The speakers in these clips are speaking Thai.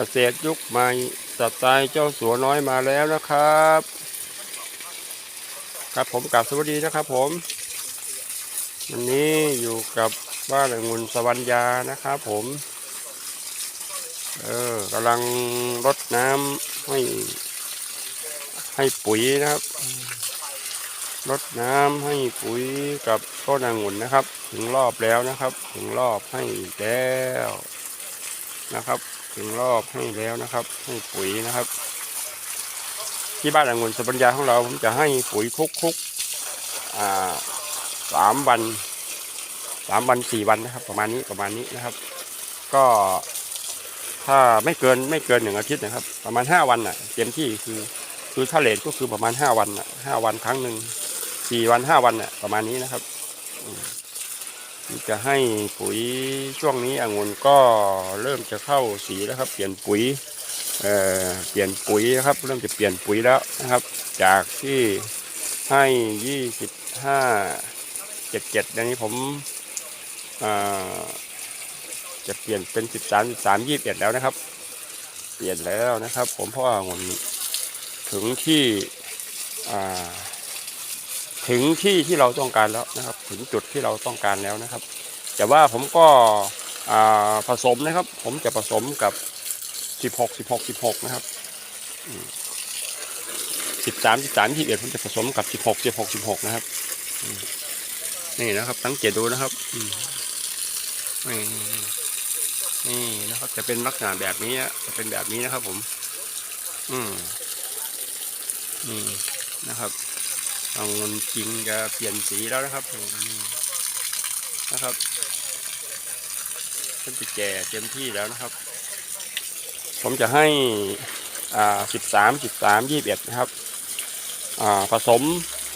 เกษตรยุคใหม่สไตล์เจ้าสัวน้อยมาแล้วนะครับ ครับผมกลับสวัสดีนะครับผมวันนี้อยู่กับบ้านองุ่นสวรรยานะครับผม เออกำลังรดน้ำให้ให้ปุ๋ยนะครับรดน้ำให้ปุ๋ยกับต้นองุ่นนะครับ ถึงรอบแล้วนะครับ ถึงรอบให้แล้วนะครับ ถึงรอบให้แล้วนะครับ ให้ปุ๋ยนะครับ ที่บ้านองุ่นสปัญญาของเราผมจะให้ปุ๋ยคุกๆอ่าสามวันสามวันสี่วันนะครับ ประมาณนี้ประมาณนี้นะครับ ก็ถ้าไม่เกินไม่เกินหนึ่งอาทิตย์นะครับ ประมาณห้าวันอะเต็มที่คือคือถ้าเลทก็คือประมาณห้าวันอะห้าวันครั้งหนึ่งสี่วันห้าวันอะประมาณนี้นะครับ จะให้ปุ๋ยช่วงนี้องุ่นก็เริ่มจะเข้าสีแล้วครับ เปลี่ยนปุ๋ยเอ่อเปลี่ยนปุ๋ยนะครับ เริ่มจะเปลี่ยนปุ๋ยแล้วนะครับ จากที่ให้ยี่สิบห้าเจ็ดเจ็ดอันนี้ผมอ่าจะเปลี่ยนเป็นสิบสามสิบสามยี่สิบเอ็ดแล้วนะครับ เปลี่ยนแล้วนะครับ ผมเพราะว่าองุ่นถึงที่อ่า ถึงที่ที่เราต้องการแล้วนะครับ ถึงจุดที่เราต้องการแล้วนะครับ แต่ว่าผมก็ผสมนะครับ ผมจะผสมกับสิบหกสิบหกสิบหกนะครับสิบสามสิบสามยี่สิบเอ็ดผมจะผสมกับสิบหกสิบหกสิบหกนะครับ นี่นะครับสังเกตดูนะครับนี่นี่นะครับจะเป็นลักษณะแบบนี้จะเป็นแบบนี้นะครับผม อืมนี่นะครับ เอาเงินจริงจะเปลี่ยนสีแล้วนะครับนะครับมันจะแก่เต็มที่แล้วนะครับ ผมจะให้อ่าสิบสามสิบสามยี่สิบเอ็ดนะครับอ่าผสม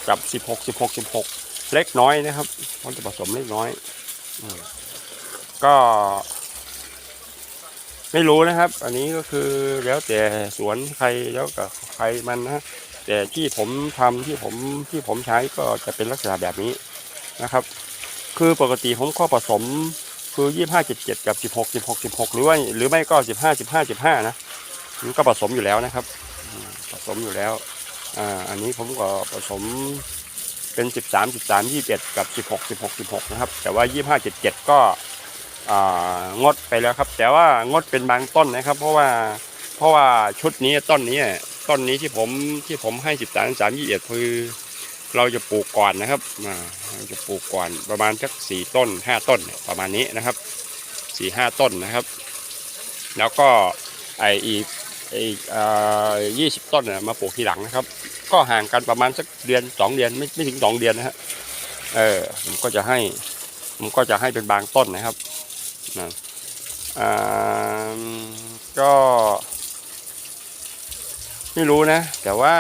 กับสิบหกสิบหกสิบหกเล็กน้อยนะครับผมจะผสมเล็กน้อยอก็ ไม่รู้นะครับ อันนี้ก็คือแล้วแต่สวนใครแล้วกับใครมันนะ แต่ที่ผมทำที่ผมที่ผมใช้ก็จะเป็นลักษณะแบบนี้นะครับ คือปกติผมก็ผสมคือยี่ห้าเจ็ดเจ็ดกับสิบหกสิบหกสิบหกหรือว่าหรือไม่ก็สิบห้าสิบห้าสิบห้านะมันก็ผสมอยู่แล้วนะครับ ผสมอยู่แล้วอ่าอันนี้ผมก็ผสมเป็นสิบสามสิบสามยี่สิบเอ็ดกับสิบหกสิบหกสิบหกนะครับ แต่ว่ายี่ห้าเจ็ดเจ็ดก็อ่างดไปแล้วครับ แต่ว่างดเป็นบางต้นนะครับ เพราะว่าเพราะว่าชุดนี้ต้นนี้ ต้นนี้ที่ผมที่ผมให้สิบสามสามยี่เอ็ดคือเราจะปลูกก่อนนะครับอ่าเราจะปลูกก่อนประมาณสักสี่ต้นห้าต้นประมาณนี้นะครับสี่ห้าต้นนะครับ แล้วก็ไออีกไอยี่สิบต้นเนี่ยมาปลูกทีหลังนะครับ ก็ห่างกันประมาณสักเดือนสองเดือนไม่ไม่ถึงสองเดือนนะฮะเออผมก็จะให้ผมก็จะให้เป็นบางต้นนะครับนะอ่าก็ ไม่รู้นะ แต่ว่า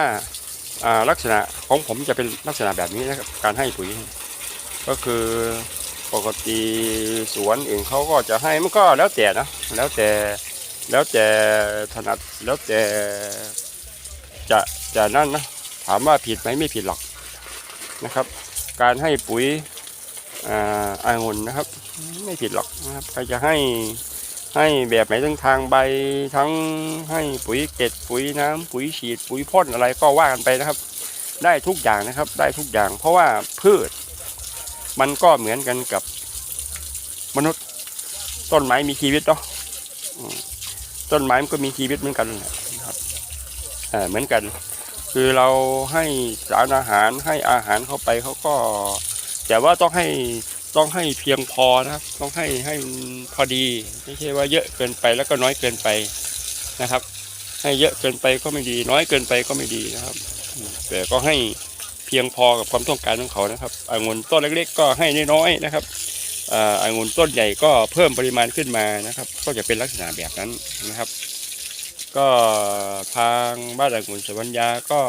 ลักษณะของผมจะเป็นลักษณะแบบนี้นะครับการให้ปุ๋ย ก็คือปกติสวนอื่นเขาก็จะให้มันก็แล้วแต่นะแล้วแต่แล้วแต่ถนัดแล้วแต่จะจะนั่นนะถามว่าผิดไหมไม่ผิดหรอกนะครับ การให้ปุ๋ยอ่าอางุ่นนะครับ ไม่ผิดหรอกนะครับใครจะให้ ให้แบบไหนทั้งทางใบทั้งให้ปุ๋ยเกล็ดปุ๋ยน้ำปุ๋ยฉีดปุ๋ยพ่นอะไรก็ว่ากันไปนะครับ ได้ทุกอย่างนะครับ ได้ทุกอย่าง เพราะว่าพืช มันก็เหมือนกันกับมนุษย์ต้นไม้มีชีวิตเนาะต้นไม้มันก็มีชีวิตเหมือนกันนะครับอ่าเหมือนกัน คือเราให้สารอาหารให้อาหารเข้าไปเขาก็ แต่ว่าต้องให้ ต้องให้เพียงพอนะครับ ต้องให้ให้พอดีไม่ใช่ว่าเยอะเกินไปแล้วก็น้อยเกินไปนะครับ ให้เยอะเกินไปก็ไม่ดี น้อยเกินไปก็ไม่ดีนะครับ แต่ก็ให้เพียงพอกับความต้องการของเขานะครับองุ่นต้นเล็กๆ ก็ให้น้อยๆนะครับอ่าองุ่นต้นใหญ่ก็เพิ่มปริมาณขึ้นมานะครับ ก็จะเป็นลักษณะแบบนั้นนะครับ ก็ทางบ้านองุ่นสวรรยาก็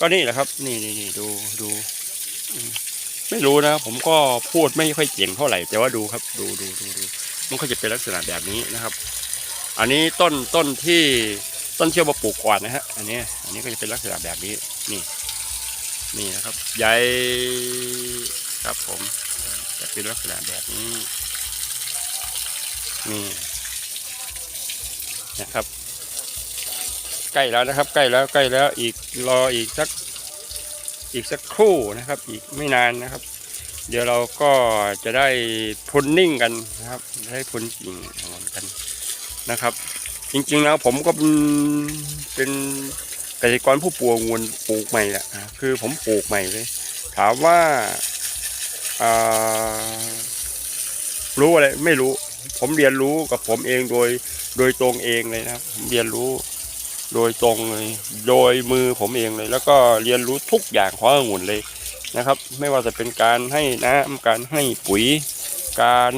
ก็นี่แหละครับ นี่นี่นี่ดูดู ไม่รู้นะ ผมก็พูดไม่ค่อยเก่งเท่าไหร่แต่ว่าดูครับดูดูดูดูมันก็จะเป็นลักษณะแบบนี้นะครับ อันนี้ต้นต้นที่ต้นเชี่ยวมาปลูกก่อนนะฮะอันนี้อันนี้ก็จะเป็นลักษณะแบบนี้นี่นี่นะครับใหญ่ครับผมจะเป็นลักษณะแบบนี้นี่นะครับ ใกล้แล้วนะครับ ใกล้แล้วใกล้แล้วอีกรออีกสัก อีกสักครู่นะครับ อีกไม่นานนะครับ เดี๋ยวเราก็จะได้พุนนิ่งกันนะครับ ได้พุนกิ่งอ่อนกันนะครับ จริงๆแล้วผมก็เป็นเป็นเกษตรกรผู้ปลูกงุ่นปลูกใหม่แหละคือผมปลูกใหม่เลยถามว่าอ่ารู้อะไรไม่รู้ ผมเรียนรู้กับผมเองโดยโดยตรงเองเลยนะครับผมเรียนรู้ โดยตรงเลยโดยมือผมเองเลย แล้วก็เรียนรู้ทุกอย่างขององุ่นเลยนะครับ ไม่ว่าจะเป็นการให้น้ำการให้ปุ๋ย การ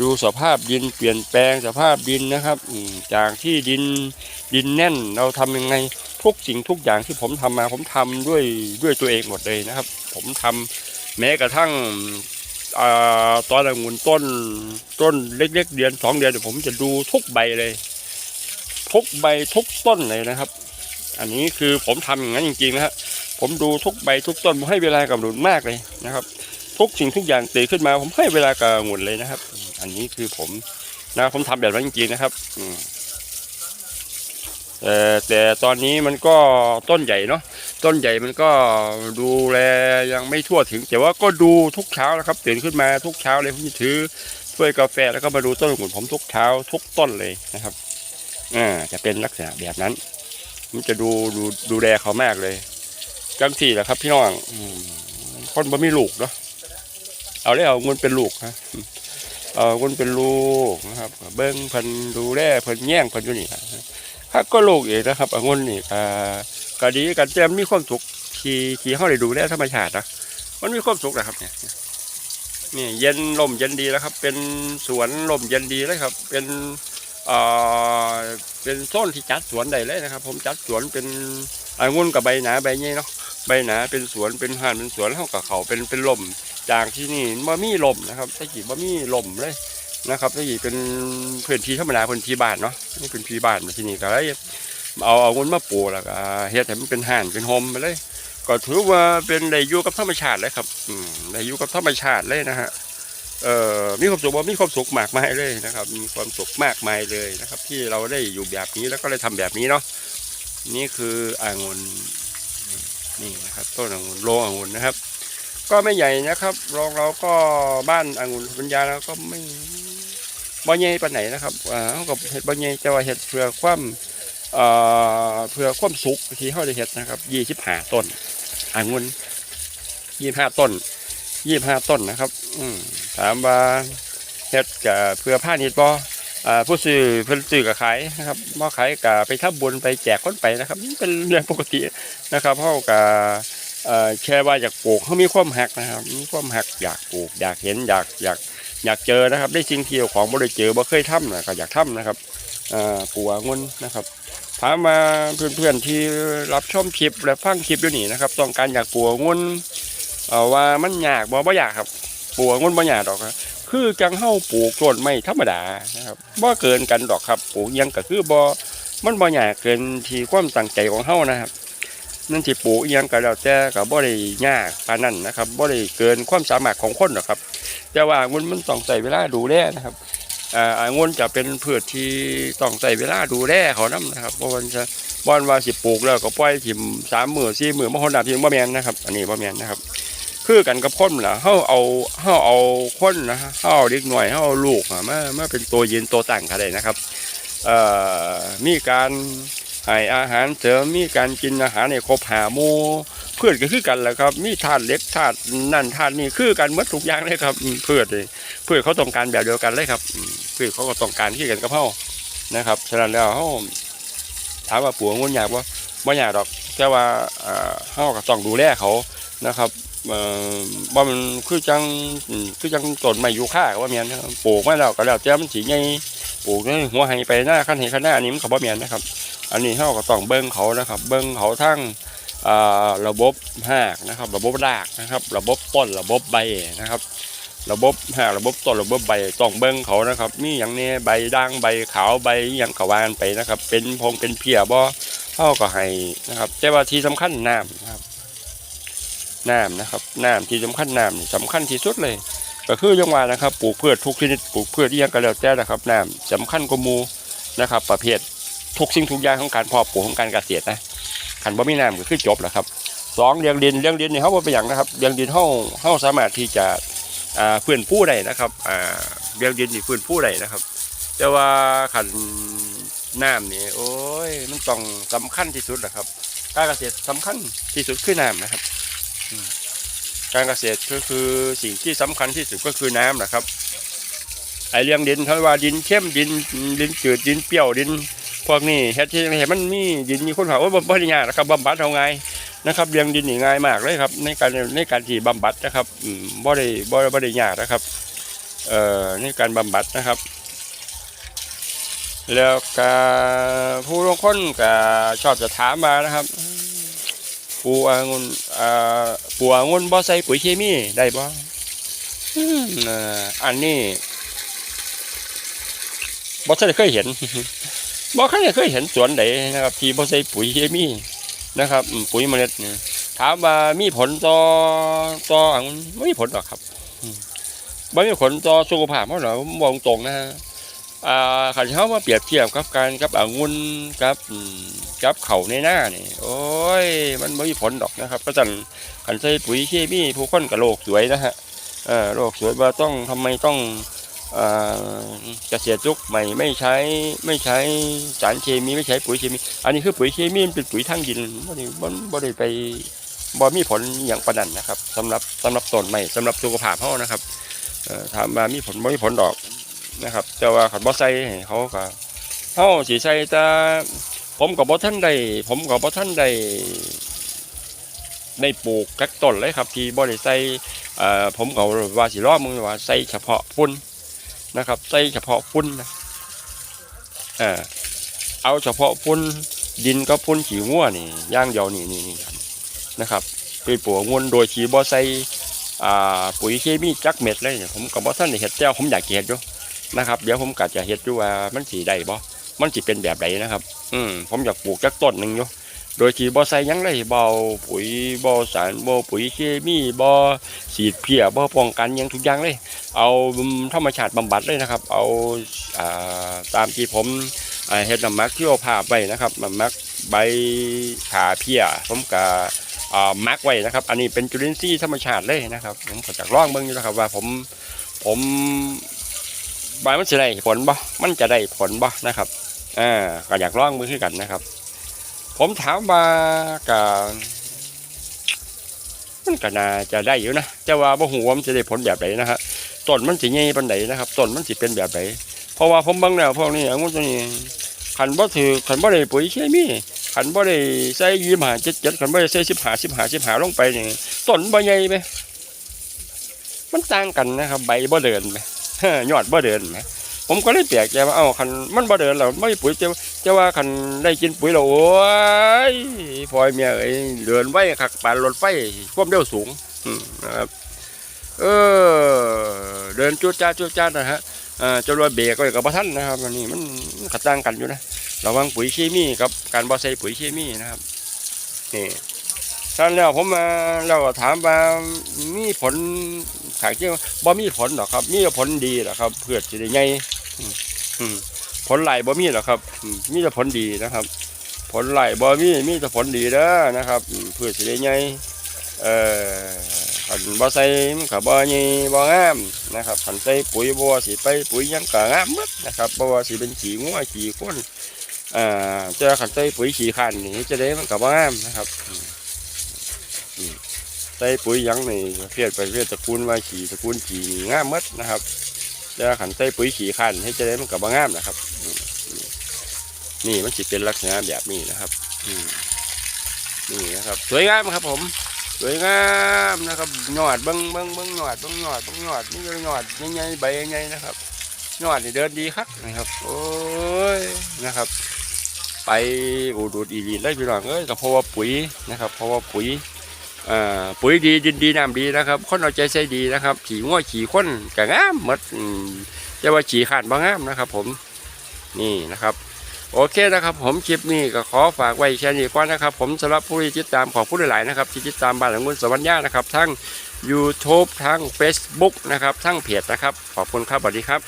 ดูสภาพดินเปลี่ยนแปลงสภาพดินนะครับจากที่ดินดินแน่นเราทำยังไงทุกสิ่งทุกอย่างที่ผมทำมาผมทำด้วยด้วยตัวเองหมดเลยนะครับ ผมทำแม้กระทั่งอตอนองุ่นต้นต้นเล็ก ๆ เดือนสองเดือนเดี๋ยวผมจะดูทุกใบเลย ทุกใบทุกต้นเลยนะครับ อันนี้คือผมทำอย่างนั้นจริงๆนะครับผมดูทุกใบทุกต้นผมให้เวลากับหนุนมากเลยนะครับ ทุกสิ่งทุกอย่างตื่นขึ้นมาผมให้เวลากับองุ่นเลยนะครับ อันนี้คือผมนะผมทำแบบนั้นจริงๆนะครับแต่แต่ตอนนี้มันก็ต้นใหญ่เนาะต้นใหญ่มันก็ดูแลยังไม่ทั่วถึง แต่ว่าก็ดูทุกเช้านะครับตื่นขึ้นมาทุกเช้าเลยผมจะถือถ้วยกาแฟแล้วก็มาดูต้นองุ่นผมทุกเช้าทุกต้นเลยนะครับ อ่าจะเป็นลักษณะแบบนั้น มันจะดูดูดูแลเขามากเลยจังสี่แหละครับ พี่น้องอืมคนบ่มีลูกเนาะเอาเลยเอาเงินเป็นลูกนะเอาเงินเป็นลูกนะครับ เบิ้งพิ่นดูแลพิ่นแย่งพิ่นอยู่นี่ครับถ้าก็ลูกเองนะครับเอาเงินนี่ก็ก็ดีกันเต็มมีความสุขที่ที่เขาได้ดูแลธรรมชาตินะมันมีความสุขนะครับเนี่ยนี่เย็นลมเย็นดีแล้วครับ เป็นสวนลมเย็นดีเลยครับ เป็น เป็นโซนที่จัดสวนใดเลยนะครับ ผมจัดสวนเป็นองุ่นกับใบหนาใบใหญ่เนาะใบหนาเป็นสวนเป็นห่านเป็นสวนเท่ากับเขาเป็นเป็นลมจากที่นี่บ่มีลมนะครับตะกี้บ่มีลมเลยนะครับตะกี้เป็นพื้นที่ธรรมดาพื้นที่บ้านเนาะนี่เป็นพื้นที่บ้านที่นี่ก็เลยเอาเอาเงินมาปลูกแล้วก็เฮ็ดให้มันเป็นห่านเป็นโฮมไปเลย ก็ถือว่าเป็นได้อยู่กับธรรมชาติเลยครับอืมได้อยู่กับธรรมชาติเลยนะฮะ เอ่อมีความสุขบ่มีความสุขมากมายเลยนะครับ มีความสุขมากมายเลยนะครับ ที่เราได้อยู่แบบนี้แล้วก็ได้ทำแบบนี้เนาะนี่คืออ่างนนี่นะครับต้นองุ่นโรงองุ่นนะครับ ก็ไม่ใหญ่นะครับรองเราก็บ้านองุ่นปัญญาแล้วก็ไม่บ่ใหญ่ปานไหนนะครับอ่าเขาก็เห็ดบ่ใหญ่แต่ว่าเห็ดเพื่อความเอ่อเพื่อความสุขที่เขาได้เห็ดนะครับยี่สิบห้าต้นองุ่นยี่สิบห้าต้นยี่สิบห้าต้นนะครับ อืม ถามว่าเห็ดกับเพื่อผ้านิดบ่อ่าผู้ซื้อเพิ่นซื้อกับขายนะครับบ่ขายกับไปทับบุญไปแจกคนไปนะครับเป็นเรื่องปกตินะครับเขากับเอ่อแค่ว่าอยากปลูกเขามีความหักนะครับมีความหักอยากปลูกอยากเห็นอยากอยากอยากเจอนะครับ ได้สิ่งที่ของบ่ได้เจอบ่เคยทำนะก็อยากทำนะครับเอ่อปลูกองุ่นนะครับถามมาเพื่อนๆที่รับชมคลิปและฟังคลิปอยู่นี่นะครับ ต้องการอยากปลูกองุ่นเอ่อว่ามันยากบ่บ่อยากครับ ปลูกงุ่นบ่ยากดอกครับคือจังเฮาปลูกต้นไม้ธรรมดานะครับบ่เกินกันดอกครับปลูกยังก็คือบ่มันบ่ยากเกินที่ความตั้งใจของเฮานะครับนั่นสิปลูกยังก็แล้วแต่ก็บ่ได้ยากปานนั้นนะครับบ่ได้เกินความสามารถของคนหรอกครับ แต่ว่าองุ่นมันต้องใช้เวลาดูแลนะครับอ่างุ่นจะเป็นพืชที่ต้องใช้เวลาดูแลเขานํนะครับเพราะมันจะบ่อนว่าสิปลูกแล้วก็ปล่อยถิ่มสามมื้อสี่มื้อมาคนดาทิ้งบ่แม่นนะครับ อันนี้บ่แม่นนะครับ คือกันกับคนล่ะเฮาเอาเฮาเอาคนนะฮะเฮาเอาเด็กหน่อยเฮาเอาลูกอะมามาเป็นตัวยืนตัวตั้งก็ได้นะครับเอ่อมีการให้อาหารเสริมมีการกินอาหารในครบหาหมูเพื่อนก็คือกันแหละครับ มีธาตุเหล็กธาตุนั่นธาตุนี่คือกันหมดทุกอย่างเลยครับเพื่อนเลยเพื่อนเขาต้องการแบบเดียวกันเลยครับเพื่อนเขาก็ต้องการที่กันกับเฮานะครับฉะนั้นแล้วเฮาถามว่าปลูกองุ่นอยากบ่าบ่อยากดอก แต่ว่าเอ่อเฮาก็ต้องดูแลเขานะครับ บ่มันคือจังคือจังต้นไม้ยูคาก็ว่าแม่นนะครับปลูกมาแล้วก็แล้วแต่มันสิใหญ่ปลูกในหัวไห้ไปหน้าคันเห็นคันหน้านี่มันก็บ่แม่นนะครับ อันนี้เราก็ต้องเบิ้งเขานะครับ เบิ้งเขาทั้งระบบหากนะครับ ระบบรากนะครับ ระบบต้นระบบใบนะครับ ระบบหากระบบต้นระบบใบต้องเบิ้งเขานะครับ มีอย่างนี้ใบด่างใบขาวใบอย่างกวานไปนะครับ เป็นพงเป็นเพียบ่เท่าก็ให้นะครับ แต่ว่าที่สำคัญน้ำ น้ำนะครับน้ำที่สำคัญน้ำสำคัญที่สุดเลย ก็คือยังว่านะครับปลูกพืชทุกชนิดปลูกพืชที่ยังก็แล้วแต่นะครับน้ำสำคัญกว่ามูนะครับ ประเภททุกสิ่งทุกอย่างของการเพาะปลูกของการเกษตรนะขันบ่มีน้ำก็คือจบแล้วครับสองเลี้ยงดินเลี้ยงดินในเขาเป็นอย่างนะครับเลี้ยงดินเขาเขาสามารถที่จะอ่าฟื้นฟูได้นะครับอ่าเลี้ยงดินนี่ฟื้นฟูได้นะครับ แต่ว่าขันน้ำนี่โอ้ยมันต้องสำคัญที่สุดแหละครับ การเกษตรสำคัญที่สุดคือน้ำนะครับ การเกษตรก็คือสิ่งที่สำคัญที่สุดก็คือน้ำนะครับไอเรื่องดินเขาว่าดินเข้มดินดินจืดดินเปรี้ยวดินพวกนี้เฮ็ดที่เห็นมันมีดินมีคนเผาโอ้ยบ่บ่ได้ยากนะครับบำบัดเอาไงนะครับเลี้ยงดินนี่ง่ายมากเลยครับ ในการในการที่บำบัดนะครับบ่ได้บ่บ่ได้ยากนะครับเอ่อในการบำบัดนะครับ แล้วก็ผู้ลงคนก็ชอบจะถามมานะครับ ปูองุ่นอ่าปูองุ่นบ่ใส่ปุ๋ยเคมีได้บ่อืมเอ่ออันนี้บ่ทันได้เคยเห็นบ่เคยเคยเห็นสวนไหนนะครับที่บ่ใส่ปุ๋ยเคมีนะครับอืมปุ๋ยเมล็ดนี่ถามว่ามีผลต่อต่อองุ่นไม่มีผลหรอกครับอืมบ่มีผลต่อสุขภาพเพราะเราบอกตรงๆนะฮะอ่า ขันเขามาเปรียบเทียบกับการกับองุ่นกับกับเข่าในหน้านี่โอ้ยมันไม่มีผลดอกนะครับก็จันขันใส่ปุ๋ยเคมีผู้คนกับโลกสวยนะฮะเออโลกสวยว่าต้องทำไมต้องอ่าเกษตรยุคใหม่ไม่ใช้ไม่ใช้สารเคมีไม่ใช้ปุ๋ยเคมี อันนี้คือปุ๋ยเคมีเป็นปุ๋ยทางดินบ่ได้บ่บ่ได้ไปบ่มีผลอย่างประนันนะครับสำหรับสำหรับต้นใหม่สำหรับสุขภาพเขานะครับเอ่อถามมามีผลบ่มีผลดอก นะครับ แต่ว่าขันบ่ใส่เขาก็เฮาสิใส่แต่ผมกับบ่ท่านได้ผมกับบ่ท่านได้ได้ปลูกกักต้นเลยครับ ที่บ่ได้ใส่เอ่อผมก็ว่าสิรอมึงว่าใส่เฉพาะฝุ่นนะครับ ใส่เฉพาะฝุ่นนะเออเอาเฉพาะฝุ่นดินกับฝุ่นขี้งัวนี่ย่างเดียวนี่นี่นี่ครับนะครับไปปลูกงวนโดยที่บ่ใส่อ่าปุ๋ยเคมีจักเม็ดเลยเนี่ยผมก็บ่ท่านเฮ็ดแต่ว่าผมอยากเฮ็ดอยู่ นะครับ เดี๋ยวผมก็จะเฮ็ดดูว่ามันสีได้บ่มันสิเป็นแบบใดนะครับ อืมผมอยากปลูกจักต้นหนึ่งอยู่โดยที่บ่ใส่ยังเลยบ่เอาปุ๋ยบ่สารบ่ปุ๋ยเคมีบ่สีดเพียบ่ป้องกันยังทุกอย่างเลย เอาธรรมชาติบำบัดเลยนะครับ เอาอ่าตามที่ผมเฮ็ดน้ำมักที่เอาภาไว้นะครับน้ำมักใบขาเพียผมก็อ่ามักไว้นะครับ อันนี้เป็นจุลินทรีย์ธรรมชาติเลยนะครับ ผมก็จะลองเบิ่งอยู่นะครับว่าผมผม บามันจะได้ผลบ่มันจะได้ผลบ่นะครับอ่าก็อยากลองมือขึ้นกันนะครับ ผมถามว่าก็มันก็น่าจะได้อยู่นะแต่ว่าบ่ฮู้ว่ามันจะได้ผลแบบไหนนะฮะต้นมันสิใหญ่ปานใดนนะครับต้นมันสิเป็นแบบไหนเพราะว่าผมบิ่งแล้วพวกนี้องุ่นตัวนี้คันบ่ถือคันบ่ได้ปุ๋ยเคมีคันบ่ได้ใส่25 77คันบ่ได้ใส่15 15 15ลงไปนี่ต้นบ่ใหญ่ไหมมันต่างกันนะครับ ใบบ่เดินไหม ยอดบ่เดินไหมผมก็เลยแปลกใจว่าเอ้าคันมันบ่เดินแล้วไม่ปุ๋ยจะจะว่าคันได้กินปุ๋ยแล้วโอ้ยพลอยเมียเอ้ยเดินไว้ขักปานรถไฟความเร็วสูงนะครับเออเดินจุดจ้าจุดจ้านะฮะอ่าจนว่าเบรกก็กับทันนะครับอันนี้มันขัดต่างกันอยู่นะระวังปุ๋ยเคมีกับการบ่ใส่ปุ๋ยเคมีนะครับนี่ท่านแล้วผมมาเราก็ถามว่ามีผล ขายเจ้าบ่มีผลหรอกครับ มีผลดีหรอครับเพื่อสิได้ใหญ่ผลไหลายบ่มีหรอกครับมีแต่ผลดีนะครับ ผลไหลายบ่มีมีแต่ผลดีเด้อนะครับเพื่อสิได้ใหญ่เอ่อคันบ่ใส่มันก็บ่ใหญ่บ่งามนะครับคันใส่ปุ๋ยบ่ว่าสิไปปุ๋ยยังก็งามหมดนะครับบ่ว่าสิเป็นขี้งัวขี้คนอ่าแต่คันใส่ปุ๋ยขี้ข้านนี่จะได้มันก็บ่งามนะครับ ส่ปุ๋ยยังในเพียรไปเพียรตระกูลว่าขี่ตระกูลขี่นี่ามหมดนะครับแต่ขันใส่ปุ๋ยขี่ขันให้จะได้มันกับบางามนะครับ นี่มันสิเป็นลักษณะแบบนี้นะครับนี่นะครับ สวยงามครับผม สวยงามนะครับหยอดเบิ้งเบิ้งเบิ้งยอดเบิ้งยอดเบิ้งยอดนี่ก็ยอดใหญ่ๆใบใหญ่ๆนะครับหยอดนี่เดินดีครับนะครับ โอ้ยนะครับ ไปอูดูดอีรีดเลยพี่น้องเอ้ยก็เพราะว่าปุ๋ยนะครับ เพราะว่าปุ๋ย ปุ๋ยดีดินดีน้ำดีนะครับคนเอาใจใส่ดีนะครับ ขี่ง้อขี่ข้นกะงามหมดอืมแต่ว่าขี่ขาดบางงามนะครับ ผมนี่นะครับโอเคนะครับ ผมคลิปนี้ก็ขอฝากไว้แค่นี้ก่อนนะครับ ผมสำหรับผู้ที่ติดตามของผู้หลายๆนะครับที่ติดตามบ้านหลังมุนสวรรค์ย่านะครับทั้ง YouTube ทั้ง Facebook นะครับทั้งเพจนะครับ ขอบคุณครับสวัสดีครับ